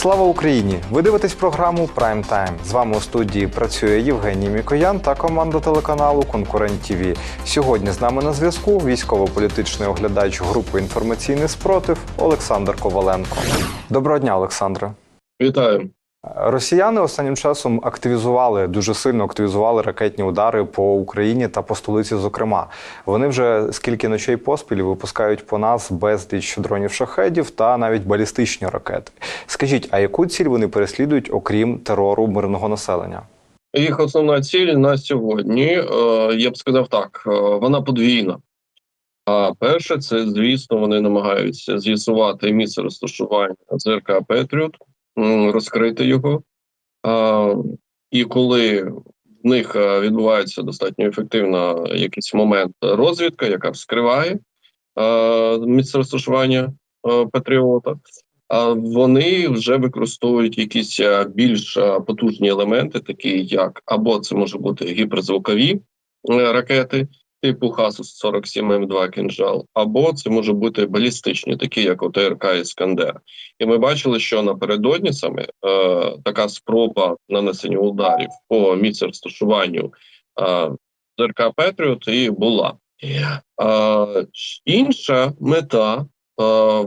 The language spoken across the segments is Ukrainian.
Слава Україні! Ви дивитесь програму Прайм Тайм. З вами у студії працює Євгеній Мікоян та команда телеканалу Конкурент ТІВІ. Сьогодні з нами на зв'язку військово-політичний оглядач групи інформаційний спротив Олександр Коваленко. Доброго дня, Олександре. Вітаю. Росіяни останнім часом активізували дуже сильно активізували ракетні удари по Україні та по столиці. Зокрема, вони вже скільки ночей поспіль випускають по нас безліч дронів шахедів та навіть балістичні ракети. Скажіть, а яку ціль вони переслідують, окрім терору мирного населення? Їх основна ціль на сьогодні, е, я б сказав так, е, вона подвійна. А перше, це звісно, вони намагаються з'ясувати місце розташування ЗРК Петріот, розкрити його. І коли в них е, відбувається достатньо ефективна якийсь момент розвідка, яка вскриває е, місце розташування е, Патріота, вони вже використовують якісь е, більш е, потужні елементи, такі як або це може бути гіперзвукові е, ракети типу Хасус 47 М2 кінжал, або це може бути балістичні, такі як ОТРК Іскандер. І ми бачили, що напередодні саме е, така спроба нанесення ударів по місцю розташуванню е, ЗРК Петріот і була. Е, інша мета е,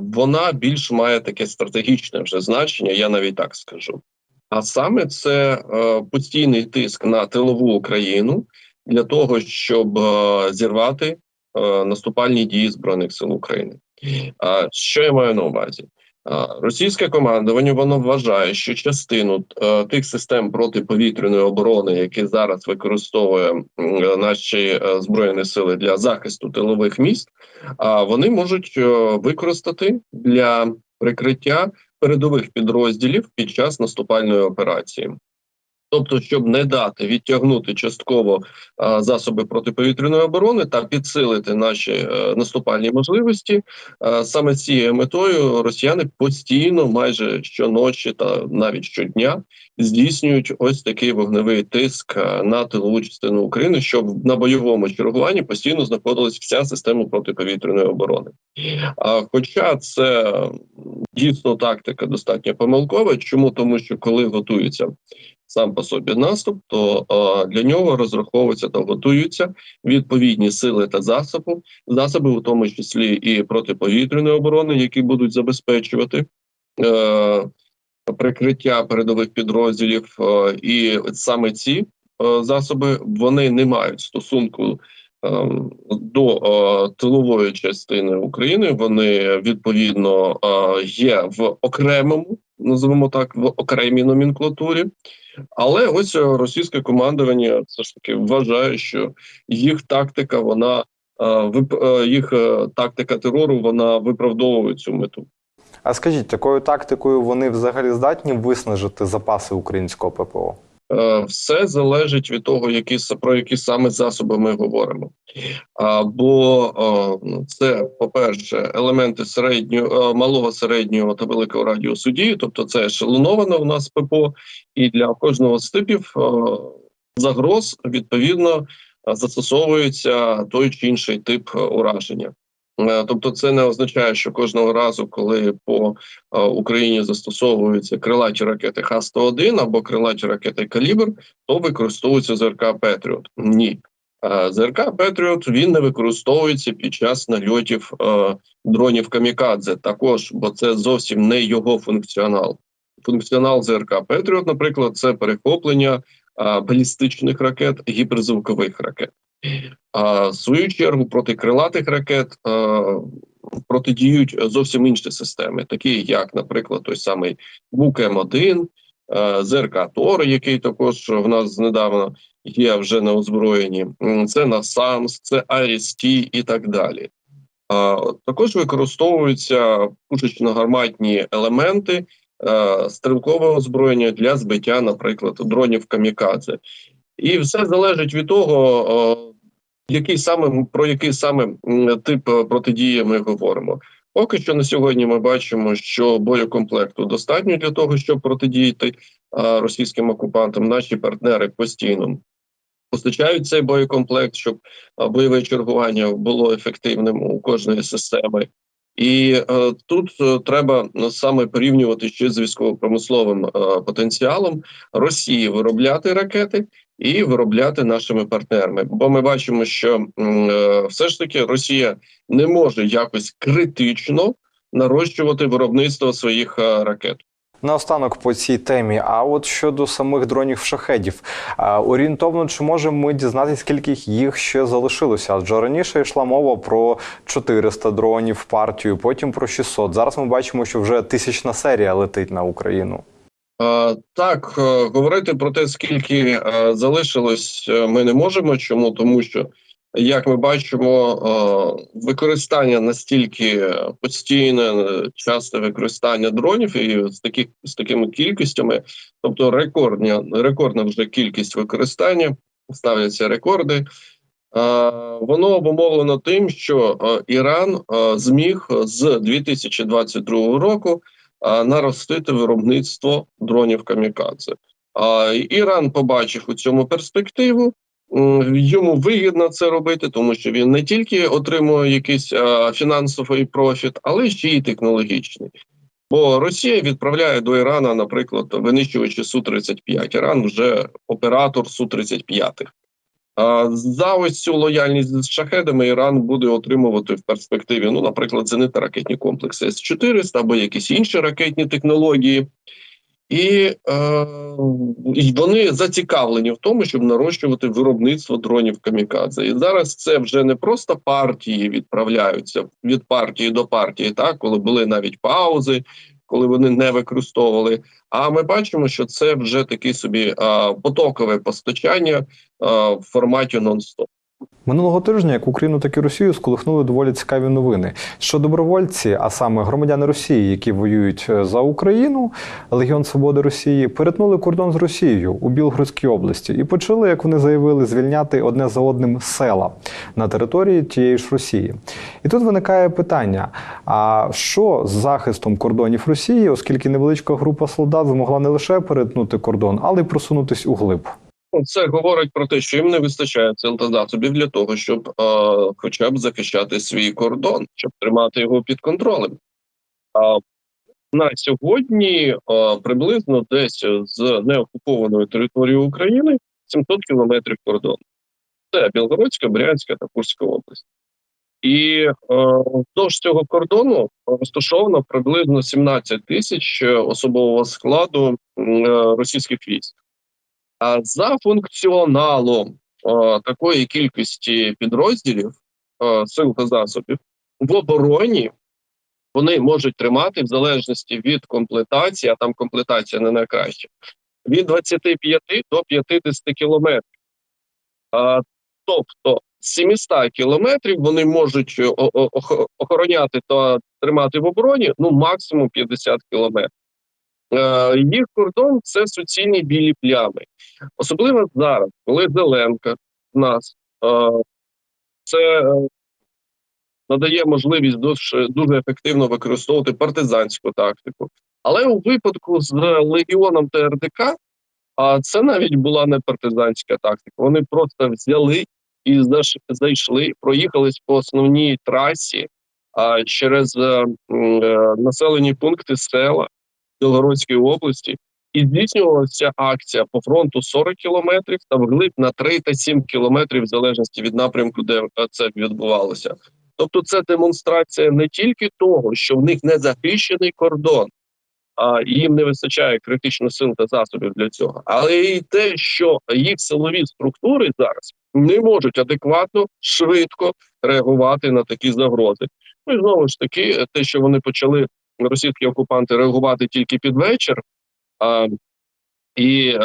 вона більш має таке стратегічне вже значення, я навіть так скажу. А саме це е, постійний тиск на тилову Україну для того, щоб е, зірвати е, наступальні дії збройних сил України. А що я маю на увазі? Російське командування воно вважає, що частину е, тих систем протиповітряної оборони, які зараз використовує наші збройні сили для захисту тилових міст, вони можуть використати для прикриття передових підрозділів під час наступальної операції. Тобто, щоб не дати відтягнути частково засоби протиповітряної оборони та підсилити наші е, наступальні можливості, саме цією метою росіяни постійно, майже щоночі та навіть щодня, здійснюють ось такий вогневий тиск е, на тилову частину України, щоб на бойовому чергуванні постійно знаходилась вся система протиповітряної оборони. Хоча це дійсно тактика достатньо помилкова, чому тому, що коли готується сам по собі наступ, то а, для нього розраховуються та готуються відповідні сили та засоби, засоби, у тому числі і протиповітряної оборони, які будуть забезпечувати е, прикриття передових підрозділів, е, і саме ці е, засоби вони не мають стосунку. Е, До е, тилової частини України вони відповідно е, є в окремому, називаємо так, в окремій номенклатурі. Але ось е, російське командування все ж таки вважає, що їх тактика, вона їх тактика терору, вона виправдовує цю мету. А скажіть, такою тактикою вони взагалі здатні виснажити запаси українського ППО? Е, Все залежить від того, які про які саме засоби ми говоримо. Або е, ну, це, по-перше, елементи середнього е, малого середнього та великого радіусу дії, тобто це ешелоновано у нас ППО, і для кожного з типів загроз відповідно застосовується той чи інший тип ураження. Е, Тобто, це не означає, що кожного разу, коли по е, Україні застосовуються крилаті ракети Х-101 або крилаті ракети Калібр, то використовується ЗРК Петріот. Ні. Е, ЗРК Петріот він не використовується під час нальотів дронів Камікадзе, також, бо це зовсім не його функціонал. Функціонал ЗРК Петріот, наприклад, це перехоплення балістичних ракет, гіперзвукових ракет. А в свою чергу проти крилатих ракет е, протидіють зовсім інші системи, такі як, наприклад, той самий БУК М1, е, ЗРК Тор, який також в нас недавно є вже на озброєнні. Це НАСАМС, це АРСТ і так далі. А, також використовуються пушечно-гарматні елементи е, стрілкового озброєння для збиття, наприклад, дронів камікадзе. І все залежить від того, який саме про який саме тип е, протидії ми говоримо. Поки що на сьогодні ми бачимо, що боєкомплекту достатньо для того, щоб протидіяти російським окупантам. Наші партнери постійно постачають цей боєкомплект, щоб бойове чергування було ефективним у кожної системи. І е, тут е, треба саме порівнювати ще з військово-промисловим потенціалом Росії виробляти ракети і виробляти нашими партнерами. Бо ми бачимо, що е, все ж таки Росія не може якось критично нарощувати виробництво своїх е, ракет. Наостанок по цій темі. А от щодо самих дронів шахедів, орієнтовно чи можемо ми дізнатися, скільки їх ще залишилося? Адже раніше йшла мова про 400 дронів партію, потім про 600. Зараз ми бачимо, що вже тисячна серія летить на Україну. Так, е, говорити про те, скільки е, залишилось, е, ми не можемо. Чому? Тому що, як ми бачимо, використання настільки постійне, часте використання дронів і з таких з такими кількостями, тобто рекордня, рекордна вже кількість використання, ставляться рекорди. Воно обумовлено тим, що Іран зміг з 2022 року наростити виробництво дронів камікадзе. А Іран побачив у цьому перспективу. Йому вигідно це робити, тому що він не тільки отримує якийсь фінансовий профіт, але ще й технологічний. Бо Росія відправляє до Ірана, наприклад, винищувачі су 35 Іран вже оператор су 35 а за ось цю лояльність з шахедами Іран буде отримувати в перспективі, ну, наприклад, зенитно-ракетні комплекси С-400 або якісь інші ракетні технології, і, е, і вони зацікавлені в тому, щоб нарощувати виробництво дронів камікадзе. І зараз це вже не просто партії відправляються від партії до партії, так коли були навіть паузи, коли вони не використовували. А ми бачимо, що це вже таке собі а, потокове постачання а, в форматі нон-стоп. Минулого тижня як Україну, так і Росію сколихнули доволі цікаві новини. Що добровольці, а саме громадяни Росії, які воюють е, за Україну, Легіон Свободи Росії, перетнули кордон з Росією у Білгородській області і почали, як вони заявили, звільняти одне за одним села на території тієї ж Росії. І тут виникає питання: а що з захистом кордонів Росії, оскільки невеличка група солдат змогла не лише перетнути кордон, але й просунутись углиб? Ну, Це говорить про те, що їм не вистачає сил засобів для того, щоб е, хоча б захищати свій кордон, щоб тримати його під контролем. А на сьогодні е, приблизно десь з неокупованої території України 700 кілометрів кордону. Це Білгородська, Брянська та Курська область. І е, вздовж цього кордону розташовано приблизно 17 тисяч особового складу е, російських військ. За функціоналом е, такої кількості підрозділів е, сил та засобів в обороні вони можуть тримати в залежності від комплектації, а там комплектація не найкраща, від 25 до 50 кілометрів. Тобто з 700 кілометрів вони можуть е, охороняти та тримати в обороні ну максимум 50 кілометрів. Е, їх кордон це суцільні білі плями. Особливо зараз, коли Зеленка в нас е, це е, надає можливість дуже, дуже ефективно використовувати партизанську тактику. Але у випадку з легіоном та РДК, а це навіть була не партизанська тактика. Вони просто взяли і зайшли, проїхались по основній трасі а, через населені пункти села Білгородської області. І здійснювалася акція по фронту 40 кілометрів та вглиб на 3 та 7 кілометрів, в залежності від напрямку, де е, це відбувалося. Тобто, це демонстрація не тільки того, що в них не захищений кордон, а їм не вистачає критично сил та засобів для цього, але і те, що їх силові структури зараз не можуть адекватно швидко реагувати на такі загрози. Ну і знову ж таки, те, що вони почали російські окупанти реагувати тільки під вечір. А, і е,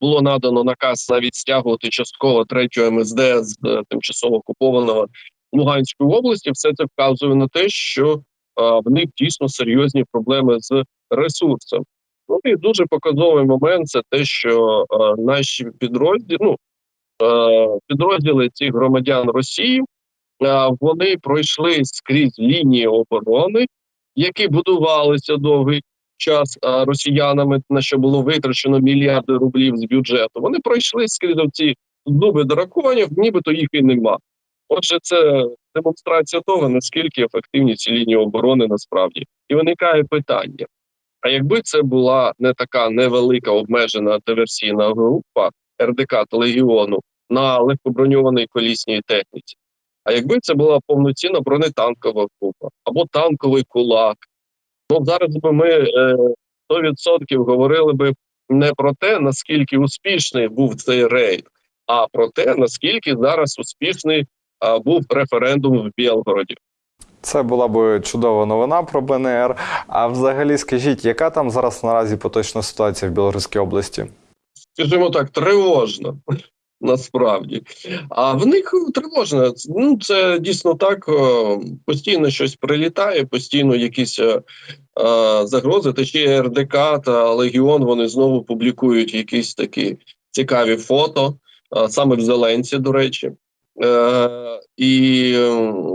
було надано наказ навіть стягувати частково третю МСД з е, тимчасово окупованого Луганської області. Все це вказує на те, що е, в них дійсно серйозні проблеми з ресурсом. Ну і дуже показовий момент це те, що е, наші підрозділи, ну е, підрозділи цих громадян Росії, е, вони пройшли скрізь лінії оборони, які будувалися довгий час росіянами, на що було витрачено мільярди рублів з бюджету. Вони пройшли скрізь ці зуби драконів, нібито їх і нема. Отже, це демонстрація того, наскільки ефективні ці лінії оборони насправді. І виникає питання: а якби це була не така невелика обмежена диверсійна група РДК та Легіону на легкоброньованій колісній техніці, а якби це була повноцінна бронетанкова група або танковий кулак, ну зараз би ми е, 100% говорили би не про те, наскільки успішний був цей рейд, а про те, наскільки зараз успішний а, був референдум в Білгороді. Це була би чудова новина про БНР. А взагалі, скажіть, яка там зараз наразі поточна ситуація в Білгородській області? Скажімо так, тривожно. Насправді, а в них тривожно. Ну це дійсно так. е, Постійно щось прилітає, постійно якісь е, е, загрози. Та ще РДК та Легіон вони знову публікують якісь такі цікаві фото, е, саме в Зеленці, до речі. Е, і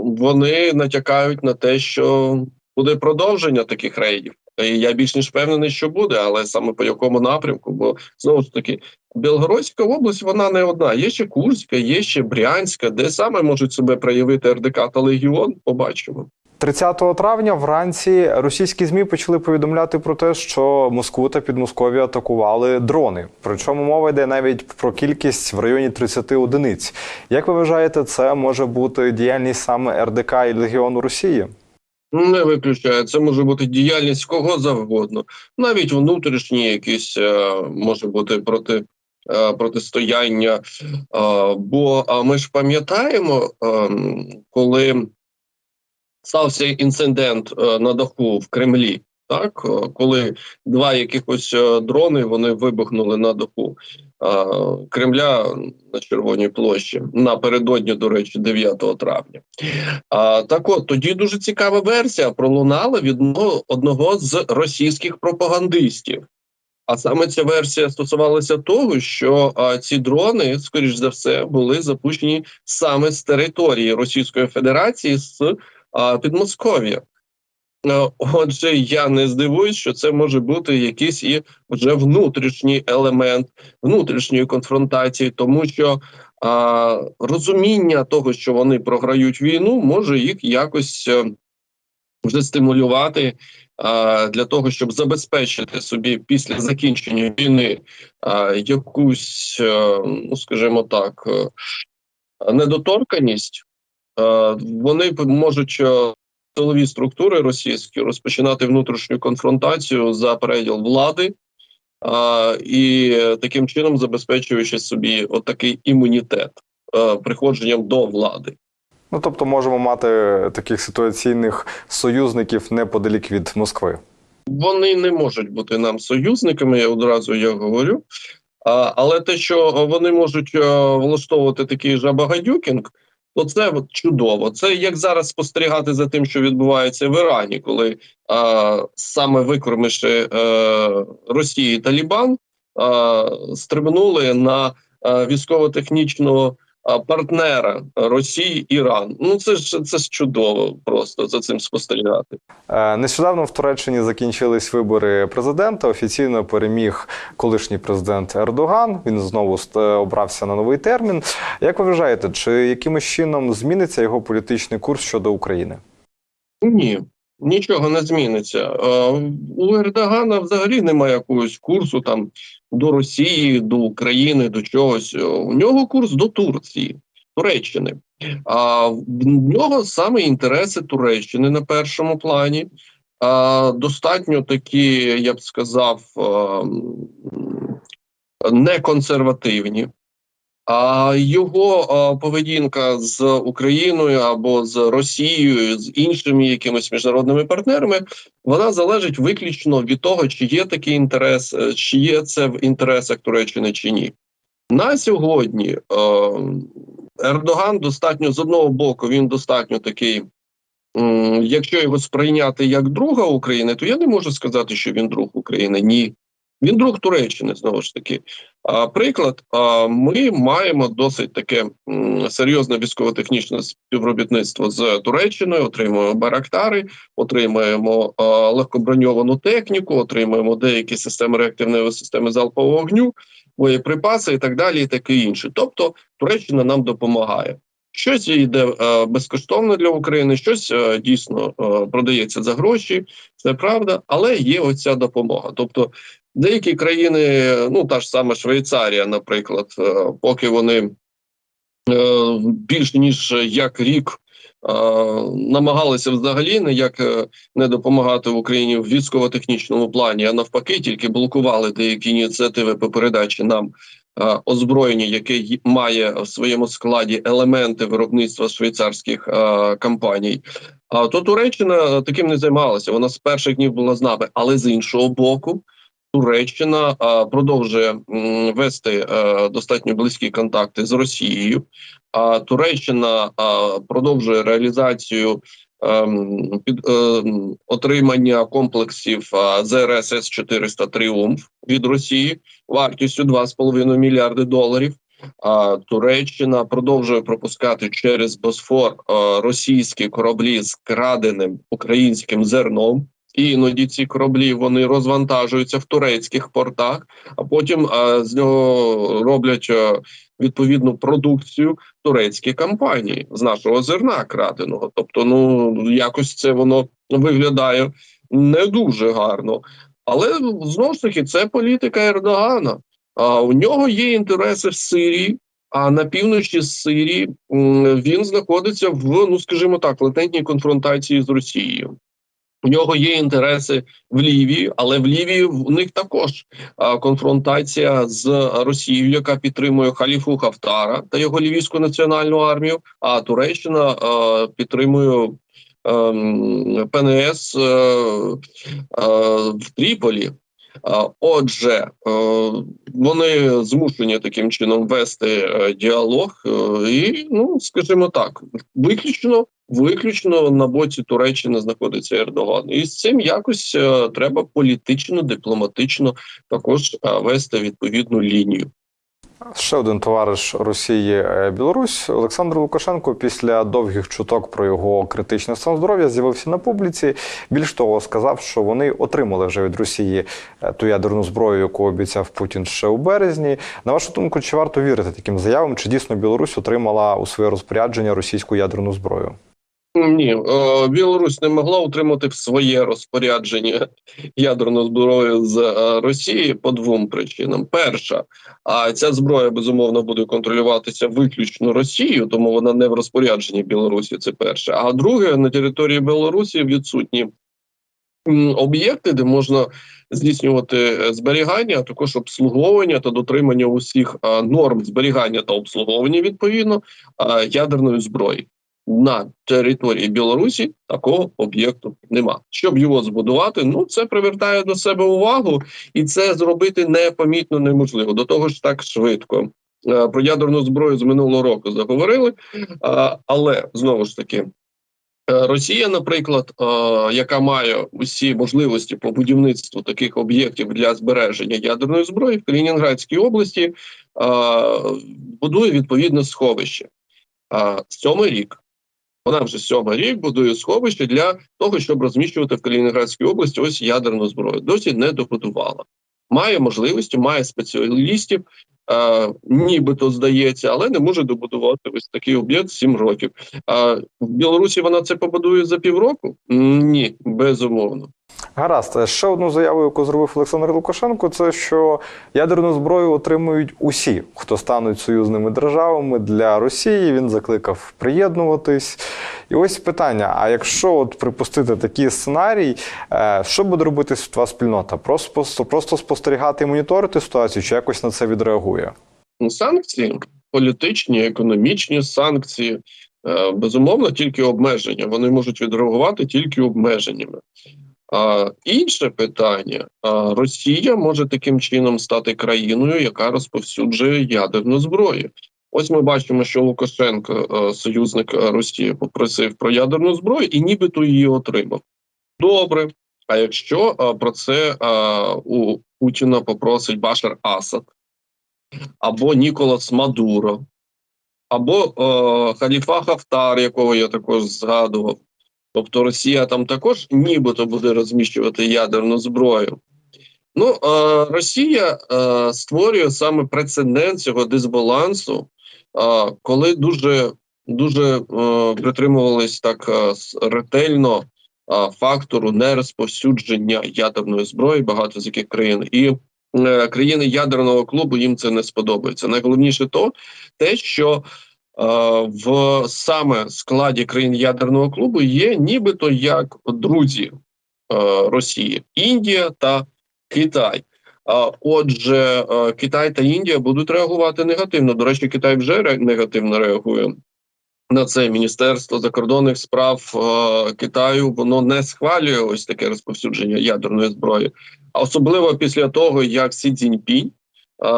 вони натякають на те, що буде продовження таких рейдів. І я більш ніж впевнений, що буде, але саме по якому напрямку, бо знову ж таки Білгородська область вона не одна. Є ще Курська, є ще Брянська, де саме можуть себе проявити РДК та Легіон. Побачимо. 30 травня вранці російські змі почали повідомляти про те, що Москву та Підмосков'я атакували дрони. Причому мова йде навіть про кількість в районі 30 одиниць. Як ви вважаєте, це може бути діяльність саме РДК і Легіону Росії? Не виключаю, це може бути діяльність кого завгодно, навіть внутрішні якісь е, може бути проти. е, Протистояння, Е, бо ми ж пам'ятаємо, ем, коли стався інцидент е, на даху в Кремлі, так? Е, коли два якихось е, дрони вони вибухнули на даху. е, Кремля на Червоній площі напередодні, до речі, 9 травня. А, так от тоді дуже цікава версія пролунала від одного- одного з російських пропагандистів. А саме ця версія стосувалася того, що а, ці дрони, скоріш за все, були запущені саме з території Російської Федерації з а, Підмосков'я. Е, Отже, я не здивуюсь, що це може бути якийсь і вже внутрішній елемент внутрішньої конфронтації, тому що а, розуміння того, що вони програють війну, може їх якось е, вже стимулювати а, для того, щоб забезпечити собі після закінчення війни а, якусь, е, ну скажімо так, недоторканість. Вони можуть силові структури російські розпочинати внутрішню конфронтацію за переділ влади. А, і таким чином забезпечуючи собі отакий імунітет е, приходженням до влади. Ну тобто можемо мати таких ситуаційних союзників неподалік від Москви. Вони не можуть бути нам союзниками, я одразу я говорю. А, але те, що вони можуть е, влаштовувати такий жабагадюкінг, то це от чудово. Це як зараз спостерігати за тим, що відбувається в Ірані, коли а, саме викормивши е, Росії Талібан, а, стрибнули на а, військово-технічного а, партнера Росії Іран. Ну це ж це ж чудово просто за цим спостерігати. Е, Нещодавно в Туреччині закінчились вибори президента. Офіційно переміг колишній президент Ердоган. Він знову обрався на новий термін. Як ви вважаєте, чи якимось чином зміниться його політичний курс щодо України? Ні, нічого не зміниться. У Ердогана взагалі немає якогось курсу там до Росії, до України, до чогось. У нього курс до Турції, Туреччини. А в нього саме інтереси Туреччини на першому плані. А, достатньо такі, я б сказав, неконсервативні. А його поведінка з Україною або з Росією, з іншими якимись міжнародними партнерами, вона залежить виключно від того, чи є такий інтерес, е, чи є це в інтересах Туреччини чи ні. На сьогодні е, Ердоган достатньо з одного боку, він достатньо такий. Якщо його сприйняти як друга України, то я не можу сказати, що він друг України. Ні, він друг Туреччини знову ж таки. А, приклад, ми маємо досить таке серйозне військово-технічне співробітництво з Туреччиною. Отримуємо барактари, отримуємо легкоброньовану техніку, отримуємо деякі системи реактивної системи залпового вогню, боєприпаси і так далі, і таке інше. Тобто Туреччина нам допомагає. Щось йде безкоштовно для України, щось дійсно продається за гроші, це правда, але є оця допомога. Тобто деякі країни, ну та ж сама Швейцарія, наприклад, е, поки вони е, більш ніж як рік е, намагалися взагалі ніяк не допомагати Україні в військово-технічному плані, а навпаки, тільки блокували деякі ініціативи по передачі нам озброєння, яке має в своєму складі елементи виробництва швейцарських компаній. А то Туреччина таким не займалася. Вона з перших днів була з нами, але з іншого боку. Туреччина продовжує вести е, достатньо близькі контакти з Росією. А Туреччина продовжує реалізацію ем, під ем, отримання комплексів ЗРС С-400 Тріумф від Росії вартістю 2,5 мільярди доларів. А Туреччина продовжує пропускати через Босфор е, російські кораблі з краденим українським зерном. Іноді ці кораблі вони розвантажуються в турецьких портах, а потім е, з нього роблять е, відповідну продукцію турецькі компанії з нашого зерна краденого. Тобто, ну якось це воно виглядає не дуже гарно. Але знову ж таки, це політика Ердогана. А у нього є інтереси в Сирії. А на півночі Сирії він знаходиться в, ну скажімо так, латентній конфронтації з Росією. У нього є інтереси в Лівії, але в Лівії в них також конфронтація з Росією, яка підтримує халіфу Хафтара та його лівійську національну армію. А Туреччина підтримує ем, ПНС е, е, в Тріполі. Отже, е, вони змушені таким чином вести діалог, і ну скажімо так, виключно виключно на боці Туреччини знаходиться Ердоган, і з цим якось е, треба політично, дипломатично також е, вести відповідну лінію. Ще один товариш Росії е, Білорусь Олександр Лукашенко після довгих чуток про його критичний стан здоров'я з'явився на публіці. Більш того, сказав, що вони отримали вже від Росії ту ядерну зброю, яку обіцяв Путін ще у березні. На вашу думку, чи варто вірити таким заявам? Чи дійсно Білорусь отримала у своє розпорядження російську ядерну зброю? Ні, е, Білорусь не могла утримати в своє розпорядження ядерну зброю з е, Росії по двом причинам. Перша, а ця зброя безумовно буде контролюватися виключно Росією, тому вона не в розпорядженні Білорусі. Це перше. А друге, на території Білорусі відсутні об'єкти, де можна здійснювати е, зберігання, а також обслуговування та дотримання усіх норм зберігання та обслуговування відповідно ядерної зброї на території Білорусі такого об'єкту нема. Щоб його збудувати, ну це привертає до себе увагу, і це зробити непомітно неможливо. До того ж, так швидко. Е, Про ядерну зброю з минулого року заговорили, але знову ж таки. е, Росія, наприклад, е, яка має усі можливості по будівництву таких об'єктів для збереження ядерної зброї в Калінінградській області, е, будує відповідне сховище. Сьомий рік вона вже сьомий рік будує сховище для того, щоб розміщувати в Калінінградській області ось ядерну зброю. Досі не добудувала. Має можливості, має спеціалістів, нібито здається, але не може добудувати ось такий об'єкт сім років. А в Білорусі вона це побудує за півроку? Ні, безумовно. Гаразд, Е, ще одну заяву, яку зробив Олександр Лукашенко, це що ядерну зброю отримують усі, хто стануть союзними державами для Росії. Він закликав приєднуватись. І ось питання: а якщо от припустити такий сценарій, е, що буде робити світова спільнота? Просто просто спостерігати і моніторити ситуацію, чи якось на це відреагує? Санкції, політичні, економічні санкції, е, безумовно, тільки обмеження. Вони можуть відреагувати тільки обмеженнями. А інше питання: Росія може таким чином стати країною, яка розповсюджує ядерну зброю. Ось ми бачимо, що Лукашенко, е, союзник Росії, попросив про ядерну зброю і нібито її отримав. Добре. А якщо е, про це у Путіна попросить Башар Асад, або Ніколас Мадуро, або е, Халіфа Хафтар, якого я також згадував. Тобто Росія там також нібито буде розміщувати ядерну зброю. Ну, е, Росія е, створює саме прецедент цього дисбалансу, е, коли дуже дуже е, притримувались так е, ретельно е, фактору нерозповсюдження ядерної зброї багато з яких країн і. Е, Країни ядерного клубу їм це не сподобається. Найголовніше то те, що е, в саме складі країн ядерного клубу є нібито як друзі е, Росії, Індія та Китай. Отже, Китай та Індія будуть реагувати негативно. До речі, Китай вже негативно реагує на це. Міністерство закордонних справ Китаю воно не схвалює ось таке розповсюдження ядерної зброї, особливо після того, як Сі Цзіньпінь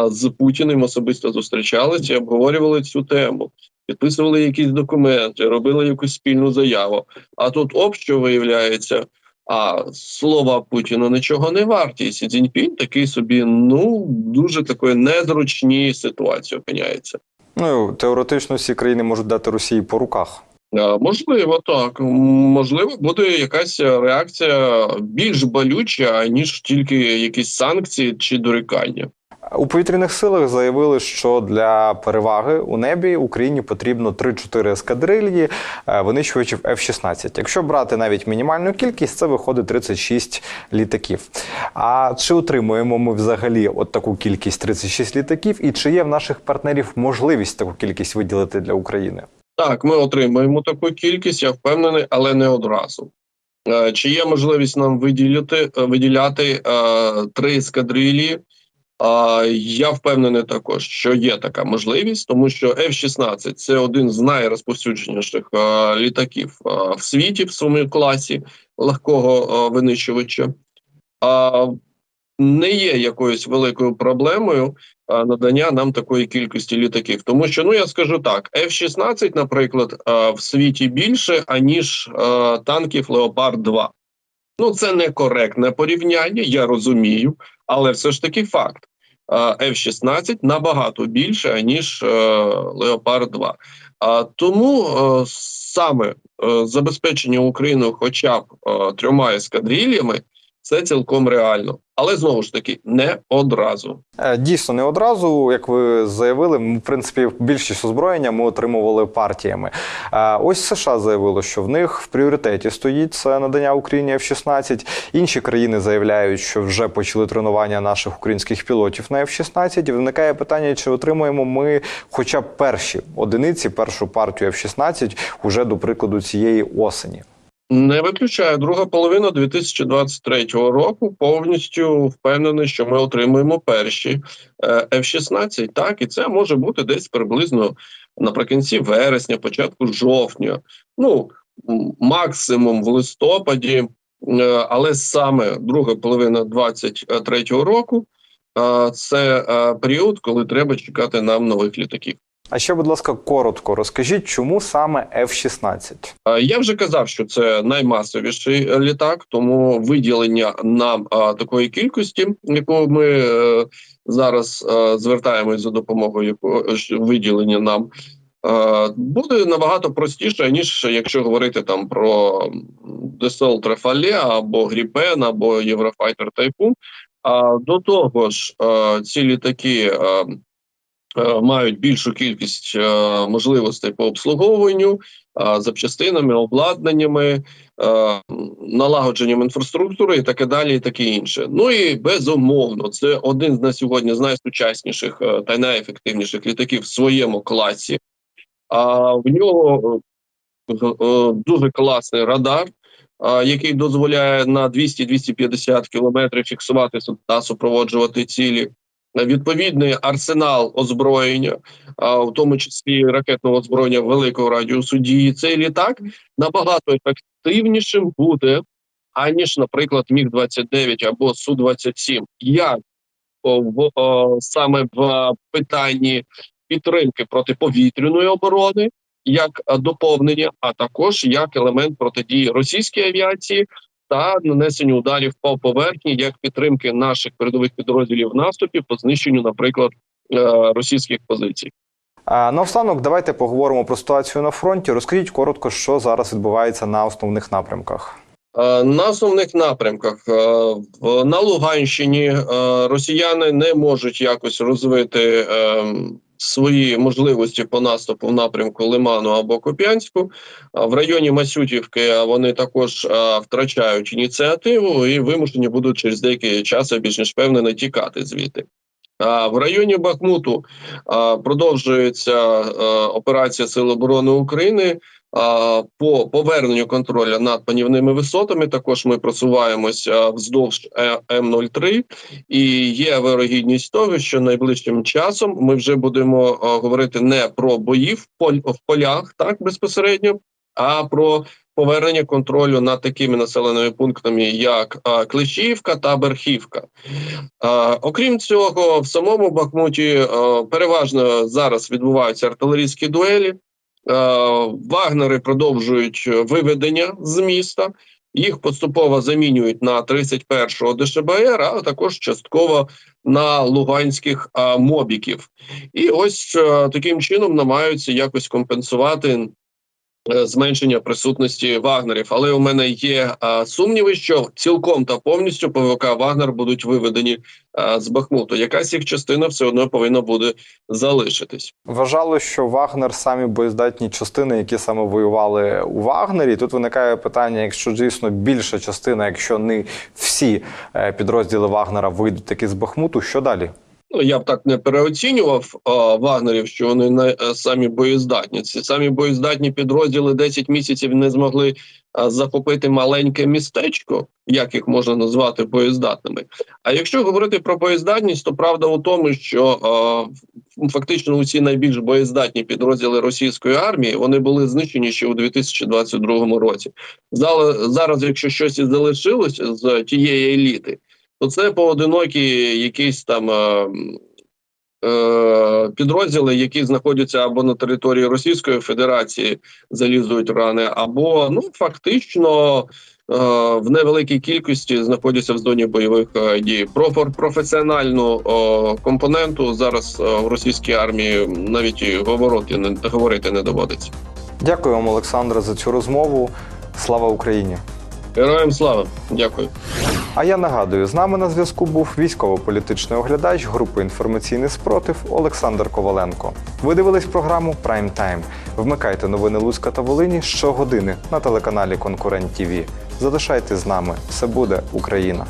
з Путіним особисто зустрічалися і обговорювали цю тему. Підписували якісь документи, робили якусь спільну заяву. А тут об що виявляється, а слова Путіна нічого не варті. І Сі Цзіньпінь такий собі ну дуже такої незручній ситуації опиняється. Ну теоретично всі країни можуть дати Росії по руках. Е, Можливо, так. Можливо, буде якась реакція більш болюча, ніж тільки якісь санкції чи дорікання. У повітряних силах заявили, що для переваги у небі Україні потрібно 3-4 ескадрильї е, винищувачів F-16. Якщо брати навіть мінімальну кількість, це виходить 36 літаків. А чи отримуємо ми взагалі от таку кількість 36 літаків? І чи є в наших партнерів можливість таку кількість виділити для України? Так, ми отримаємо таку кількість, я впевнений, але не одразу. Е, Чи є можливість нам виділяти, е, виділяти е, три ескадрилі? А я впевнений також, що є така можливість, тому що F-16 – це один з найрозповсюдженіших е, літаків е, в світі в своєму класі легкого е, винищувача. А не є якоюсь великою проблемою надання нам такої кількості літаків. Тому що, ну я скажу так: F-16, наприклад, в світі більше аніж танків Леопард 2 Ну, це некоректне порівняння, я розумію, але все ж таки факт. Е, F-16 набагато більше аніж Леопард 2 А тому саме забезпечення України, хоча б трьома ескадрильями, це цілком реально, але знову ж таки не одразу. Е, Дійсно, не одразу, як ви заявили, в принципі, більшість озброєння ми отримували партіями. Е, Ось США заявило, що в них в пріоритеті стоїть це надання Україні F-16. Інші країни заявляють, що вже почали тренування наших українських пілотів на F-16. І виникає питання, чи отримуємо ми хоча б перші одиниці, першу партію F-16 уже до прикладу цієї осені. Не виключаю друга половина 2023 року. Повністю впевнений, що ми отримуємо перші е, F-16. Так, і це може бути десь приблизно наприкінці вересня, початку жовтня. Ну максимум в листопаді, е, але саме друга половина 2023 року. е, Це період, коли треба чекати нам нових літаків. А ще, будь ласка, коротко розкажіть, чому саме F-16? Е, Я вже казав, що це наймасовіший е, літак, тому виділення нам такої кількості, яку ми е, зараз е, звертаємось за допомогою виділення нам. е, Буде набагато простіше, ніж якщо говорити там про Dassault Rafale або Gripen, або Eurofighter Typhoon. А до того ж, е, ці літаки е, е, мають більшу кількість е, можливостей по обслуговуванню, е, запчастинами, обладнаннями, е, налагодженням інфраструктури і таке далі, і таке інше. Ну і безумовно, це один з на сьогодні з найсучасніших е, та найефективніших літаків в своєму класі. А в нього е, е, дуже класний радар. Який дозволяє на 200-250 кілометрів фіксувати су- та супроводжувати цілі, відповідний арсенал озброєння, в тому числі ракетного озброєння великого радіусу дії, цей літак набагато ефективнішим буде, аніж, наприклад, Міг 29 або Су 27 Як? В саме в питанні підтримки протиповітряної оборони, як доповнення, а також як елемент протидії російській авіації та нанесенню ударів по поверхні як підтримки наших передових підрозділів в наступі по знищенню, наприклад, е, російських позицій. А наостанок, давайте поговоримо про ситуацію на фронті. Розкажіть коротко, що зараз відбувається на основних напрямках. Е, На основних напрямках е, на Луганщині росіяни не можуть якось розвити е, свої можливості по наступу в напрямку Лиману або Куп'янську. В районі Масютівки вони також втрачають ініціативу і вимушені будуть через деякий час більш ніж певне тікати звідти. В районі Бахмуту продовжується операція Сил оборони України. По поверненню контролю над панівними висотами також ми просуваємося вздовж е, М03, і є вирогідність того, що найближчим часом ми вже будемо говорити не про бої в, полях, так безпосередньо, а про повернення контролю над такими населеними пунктами, як Клещівка та Берхівка. Окрім цього, в самому Бахмуті переважно зараз відбуваються артилерійські дуелі. Е, Вагнери продовжують виведення з міста. Їх поступово замінюють на 31-го ДШБР, а також частково на луганських а, мобіків. І ось е, таким чином намагаються якось компенсувати е, зменшення присутності вагнерів. Але у мене є сумніви, що цілком та повністю ПВК Вагнер будуть виведені з Бахмуту. Якась їх частина все одно повинна буде залишитись. Вважали, що Вагнер самі боєздатні частини, які саме воювали у Вагнері. Тут виникає питання: якщо дійсно більша частина, якщо не всі е, підрозділи Вагнера вийдуть таки з Бахмуту, що далі? Ну, я б так не переоцінював а, вагнерів, що вони не е, самі боєздатні. Ці самі боєздатні підрозділи 10 місяців не змогли а, захопити маленьке містечко, як їх можна назвати боєздатними. А якщо говорити про боєздатність, то правда у тому, що а, фактично усі найбільш боєздатні підрозділи російської армії вони були знищені ще у 2022 році. Зараз, якщо щось і залишилось з тієї еліти, то це поодинокі якісь там е, підрозділи, які знаходяться або на території Російської Федерації, залізують рани, або ну фактично е, в невеликій кількості знаходяться в зоні бойових е, дій. Про професіональну е, компоненту зараз е, в російській армії навіть і говорити не говорити не доводиться. Дякую вам, Олександре, за цю розмову. Слава Україні! Героям слава! Дякую. А я нагадую, з нами на зв'язку був військово-політичний оглядач групи інформаційний спротив Олександр Коваленко. Ви дивились програму Прайм Тайм. Вмикайте новини Луцька та Волині щогодини на телеканалі Конкурент ТІВІ. Залишайтесь з нами. Все буде Україна!